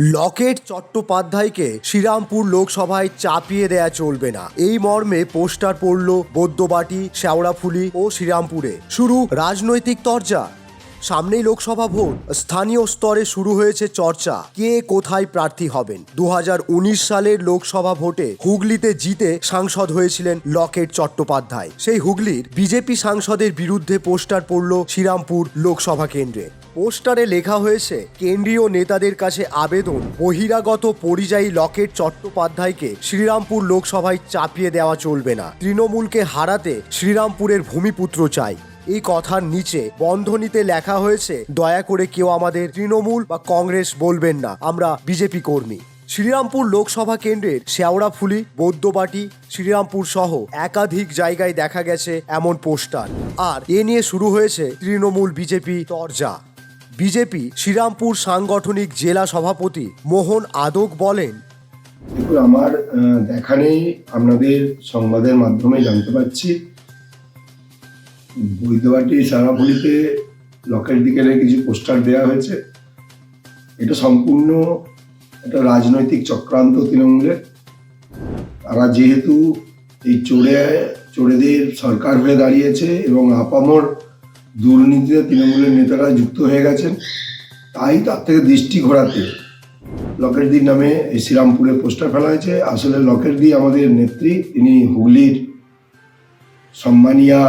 লকেট চট্টোপাধ্যায়কে শ্রীরামপুর লোকসভায় চাপিয়ে দেয়া চলবে না। এই মর্মে পোস্টার পড়ল বৌদ্ধবাটি, শ্যাওড়াফুলি ও শ্রীরামপুরে। শুরু রাজনৈতিক তরজা। সামনেই লোকসভা ভোট। স্থানীয় স্তরে শুরু হয়েছে চর্চা। কে কোথায় প্রার্থী হবেন? দু হাজার উনিশ সালের লোকসভা ভোটে হুগলিতে জিতে সাংসদ হয়েছিলেন লকেট চট্টোপাধ্যায়। সেই হুগলির বিজেপি সাংসদের বিরুদ্ধে পোস্টার পড়ল শ্রীরামপুর লোকসভা কেন্দ্রে। পোস্টারে লেখা হয়েছে, কেন্দ্রীয় নেতাদের কাছে আবেদন, বহিরাগত পরিযায়ী লকেট চট্টোপাধ্যায়কে শ্রীরামপুর লোকসভায় চাপিয়ে দেওয়া চলবে না। তৃণমূলকে হারাতে শ্রীরামপুরের ভূমিপুত্র চাই। এই কথার নিচে বন্ধনীতে লেখা হয়েছে, দয়া করে কেউ আমাদের তৃণমূল বা কংগ্রেস বলবেন না। আমরা বিজেপি কর্মী। শ্রীরামপুর লোকসভা কেন্দ্রের শেওড়াফুলি, বৌদ্ধবাটি, শ্রীরামপুর সহ একাধিক জায়গায় দেখা গেছে এমন পোস্টার। আর এ নিয়ে শুরু হয়েছে তৃণমূল বিজেপি তরজা। বিজেপি শ্রীরামপুর সাংগঠনিক জেলা সভাপতি মোহন আদক বলেন আমার দেখা নেই। আপনাদের সংবাদের মাধ্যমে জানতে পারছি। বৈদ্যবাটি সারাপুলিতে লকের দিকে কিছু পোস্টার দেওয়া হয়েছে। এটা সম্পূর্ণ একটা রাজনৈতিক চক্রান্ত তৃণমূলের। তারা যেহেতু এই চোরে, চোরেদের সরকার হয়ে দাঁড়িয়েছে এবং আপামর দুর্নীতিতে তৃণমূলের নেতারা যুক্ত হয়ে গেছেন, তাই তার থেকে দৃষ্টি ঘোরাতে লকেটদি নামে এই শ্রীরামপুরে পোস্টার ফেলা হয়েছে। আসলে লকেটদি আমাদের নেত্রী, তিনি হুগলির সম্মানিয়া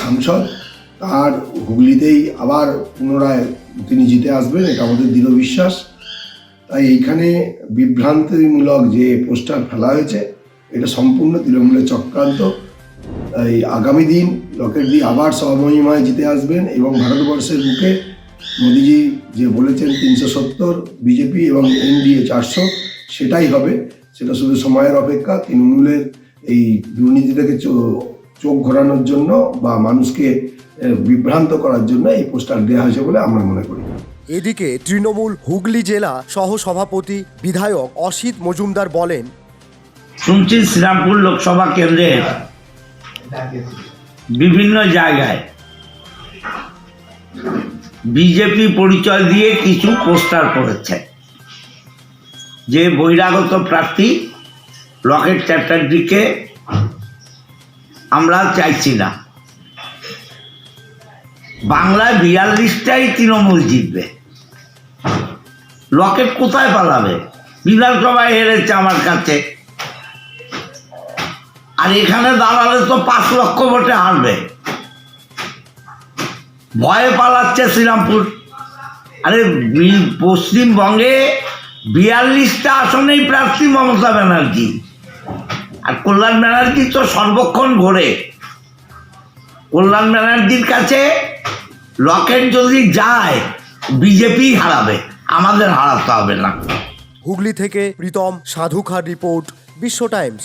সাংসদ তার হুগলিতেই আবার পুনরায় তিনি জিতে আসবেন, এটা আমাদের দৃঢ় বিশ্বাস। তাই এইখানে বিভ্রান্তিমূলক যে পোস্টার ফেলা হয়েছে, এটা সম্পূর্ণ তৃণমূলের চক্রান্ত। এই আগামী দিন লকেটদি আবার স্বমহিমায় জিতে আসবেন এবং ভারতবর্ষের বুকে মোদিজি যে বলেছেন তিনশো সত্তর, বিজেপি এবং এনডিএ চারশো, সেটাই হবে। সেটা শুধু সময়ের অপেক্ষা, তৃণমূলের এই দুর্নীতি থেকে চোখ ঘোরানোর জন্য বা মানুষকে বিভ্রান্ত করার জন্য এই পোস্টার দেওয়া হয়েছে বলে আমরা মনে করি। এদিকে তৃণমূল হুগলি জেলা সহ সভাপতি বিধায়ক অসিত মজুমদার বলেন শুনছি শ্রীরামপুর লোকসভা কেন্দ্রে বিভিন্ন জায়গায় বিজেপি পরিচয় দিয়ে কিছু পোস্টার করেছে। যে বহিরাগত প্রার্থী রকেট চ্যাটার্জিকে আমরা চাইছি না বাংলায় বিয়াল্লিশটাই তৃণমূল জিতবে। লকেট কোথায় পালাবে? বিধানসভায় হেরেছে আমার কাছে। আর এখানে দাঁড়ালে তো পাঁচ লক্ষ ভোটে হারবে। ভয়ে পালাচ্ছে শ্রীরামপুর। আরে পশ্চিমবঙ্গে বিয়াল্লিশটা আসনেই প্রার্থী মমতা ব্যানার্জি। কল্যাণ ব্যানার্জি তো সর্বক্ষণ ঘোরে। কল্যাণ ব্যানার্জির কাছে লকেট যদি যায়, বিজেপি হারাবে, আমাদের হারাতে হবে না। হুগলি থেকে প্রীতম সাধুখার রিপোর্ট, বিশ্ব টাইমস।